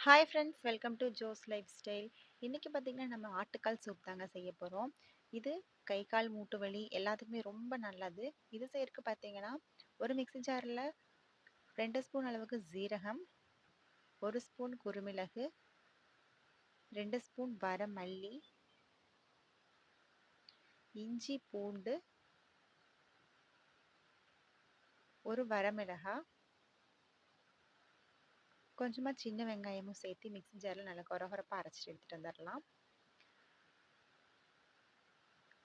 Hi friends welcome to Jo's life style இன்றைக்கி பார்த்திங்கன்னா நம்ம ஆட்டுக்கால் சூப் தாங்க செய்ய போகிறோம் இது கை கால் மூட்டு வலி எல்லாத்துக்குமே ரொம்ப நல்லது. இது செய்யறதுக்கு பார்த்தீங்கன்னா ஒரு மிக்சி ஜாரில் ரெண்டு ஸ்பூன் அளவுக்கு ஜீரகம் ஒரு ஸ்பூன் குருமிளகு ரெண்டு ஸ்பூன் வர மல்லி இஞ்சி பூண்டு ஒரு வரமிளகாய் கொஞ்சமாக சின்ன வெங்காயமும் சேர்த்து மிக்ஸி ஜாரில் நல்லா குறகுறப்பாக அரைச்சிட்டு எடுத்துகிட்டு வந்துடலாம்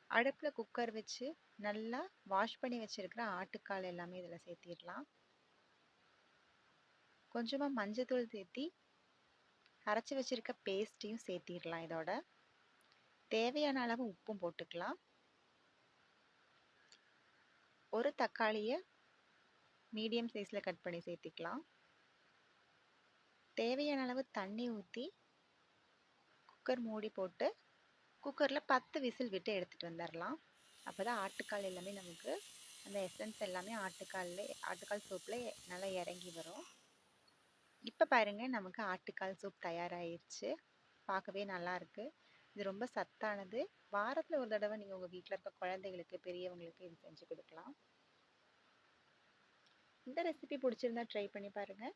அடுப்பில் குக்கர் வச்சு நல்லா வாஷ் பண்ணி வச்சுருக்கிற ஆட்டுக்கால் எல்லாமே இதில் சேர்த்திடலாம். கொஞ்சமாக மஞ்சத்தூள் சேர்த்தி அரைச்சி வச்சுருக்க பேஸ்ட்டையும் சேர்த்திடலாம் இதோட. தேவையான அளவு உப்பும் போட்டுக்கலாம். ஒரு தக்காளியை மீடியம் சைஸில் கட் பண்ணி சேர்த்திக்கலாம். தேவையான அளவு தண்ணி ஊற்றி குக்கர் மூடி போட்டு குக்கரில் பத்து விசில் விட்டு எடுத்துகிட்டு வந்துடலாம் அப்போ தான் ஆட்டுக்கால் எல்லாமே நமக்கு அந்த எசன்ஸ் எல்லாமே ஆட்டுக்காலில் ஆட்டுக்கால் சூப்பில் நல்லா இறங்கி வரும். இப்போ பாருங்கள் நமக்கு ஆட்டுக்கால் சூப் தயாராகிடுச்சு பார்க்கவே நல்லாயிருக்கு இது ரொம்ப சத்தானது. வாரத்தில் ஒரு தடவை நீங்கள் உங்கள் வீட்டில் இருக்க குழந்தைகளுக்கு பெரியவங்களுக்கு இது செஞ்சு கொடுக்கலாம். இந்த ரெசிபி பிடிச்சிருந்தா ட்ரை பண்ணி பாருங்கள்